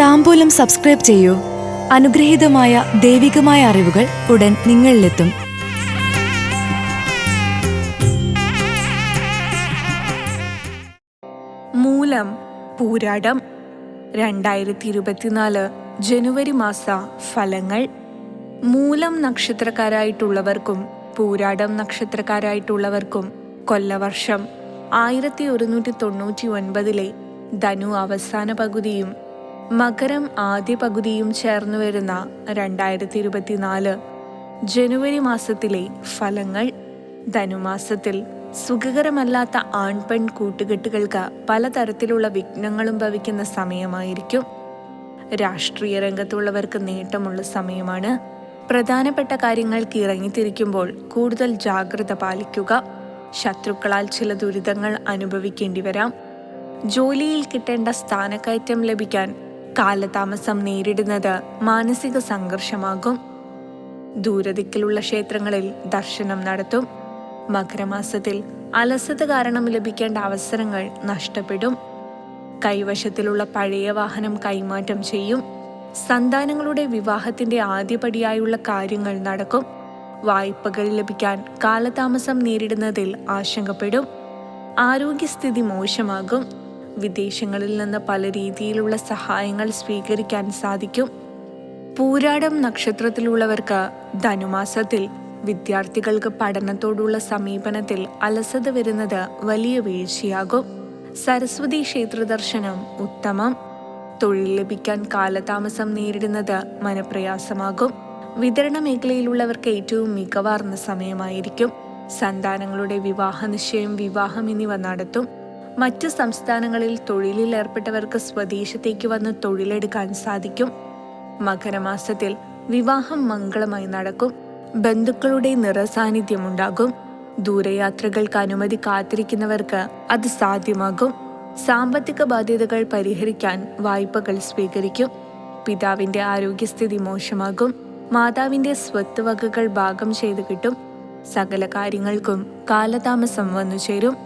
താമ്പൂലം subscribe ചെയ്യൂ. അനുഗ്രഹീതമായ ദൈവികമായ അറിവുകൾ ഉടൻ നിങ്ങളിലെത്തും. മൂലം പൂരാടം. രണ്ടായിരത്തി ഇരുപത്തിനാല് ജനുവരി മാസ ഫലങ്ങൾ. മൂലം നക്ഷത്രക്കാരായിട്ടുള്ളവർക്കും പൂരാടം നക്ഷത്രക്കാരായിട്ടുള്ളവർക്കും കൊല്ലവർഷം ആയിരത്തി ഒരുന്നൂറ്റി തൊണ്ണൂറ്റി ഒൻപതിലെ ധനു അവസാന പകുതിയും മകരം ആദ്യ പകുതിയും ചേർന്നു വരുന്ന രണ്ടായിരത്തി ഇരുപത്തിനാല് ജനുവരി മാസത്തിലെ ഫലങ്ങൾ ധനുമാസത്തിൽ സുഖകരമല്ലാത്ത ആൺപെൺ കൂട്ടുകെട്ടുകൾക്ക് പലതരത്തിലുള്ള വിഘ്നങ്ങളും ഭവിക്കുന്ന സമയമായിരിക്കും. രാഷ്ട്രീയ രംഗത്തുള്ളവർക്ക് നേട്ടമുള്ള സമയമാണ്. പ്രധാനപ്പെട്ട കാര്യങ്ങൾക്ക് ഇറങ്ങിത്തിരിക്കുമ്പോൾ കൂടുതൽ ജാഗ്രത പാലിക്കുക. ശത്രുക്കളാൽ ചില ദുരിതങ്ങൾ അനുഭവിക്കേണ്ടി വരാം. ജോലിയിൽ കിട്ടേണ്ട സ്ഥാനക്കയറ്റം ലഭിക്കാൻ കാലതാമസം നേരിടുന്നത് മാനസിക സംഘർഷമാകും. ദൂരദിക്കിലുള്ള ക്ഷേത്രങ്ങളിൽ ദർശനം നടത്തും. മകരമാസത്തിൽ അലസത കാരണം ലഭിക്കേണ്ട അവസരങ്ങൾ നഷ്ടപ്പെടും. കൈവശത്തിലുള്ള പഴയ വാഹനം കൈമാറ്റം ചെയ്യും. സന്താനങ്ങളുടെ വിവാഹത്തിന്റെ ആദ്യപടിയായുള്ള കാര്യങ്ങൾ നടക്കും. വായ്പകൾ ലഭിക്കാൻ കാലതാമസം നേരിടുന്നതിൽ ആശങ്കപ്പെടും. ആരോഗ്യസ്ഥിതി മോശമാകും. വിദേശങ്ങളിൽ നിന്ന് പല രീതിയിലുള്ള സഹായങ്ങൾ സ്വീകരിക്കാൻ സാധിക്കും. പൂരാടം നക്ഷത്രത്തിലുള്ളവർക്ക് ധനുമാസത്തിൽ വിദ്യാർത്ഥികൾക്ക് പഠനത്തോടുള്ള സമീപനത്തിൽ അലസത വരുന്നത് വലിയ വീഴ്ചയാകും. സരസ്വതി ക്ഷേത്ര ദർശനം ഉത്തമം. തൊഴിൽ ലഭിക്കാൻ കാലതാമസം നേരിടുന്നത് മനപ്രയാസമാകും. വിതരണ മേഖലയിലുള്ളവർക്ക് ഏറ്റവും മികവാർന്ന സമയമായിരിക്കും. സന്താനങ്ങളുടെ വിവാഹ നിശ്ചയം വിവാഹം എന്നിവ നടത്തും. മറ്റ് സംസ്ഥാനങ്ങളിൽ തൊഴിലിൽ ഏർപ്പെട്ടവർക്ക് സ്വദേശത്തേക്ക് വന്ന് തൊഴിലെടുക്കാൻ സാധിക്കും. മകരമാസത്തിൽ വിവാഹം മംഗളമായി നടക്കും. ബന്ധുക്കളുടെ നിറസാന്നിധ്യമുണ്ടാകും. ദൂരയാത്രകൾക്ക് അനുമതി കാത്തിരിക്കുന്നവർക്ക് അത് സാധ്യമാകും. സാമ്പത്തിക ബാധ്യതകൾ പരിഹരിക്കാൻ വായ്പകൾ സ്വീകരിക്കും. പിതാവിന്റെ ആരോഗ്യസ്ഥിതി മോശമാകും. മാതാവിന്റെ സ്വത്ത് വകകൾ ഭാഗം ചെയ്ത് കിട്ടും. സകല കാര്യങ്ങൾക്കും കാലതാമസം വന്നു ചേരും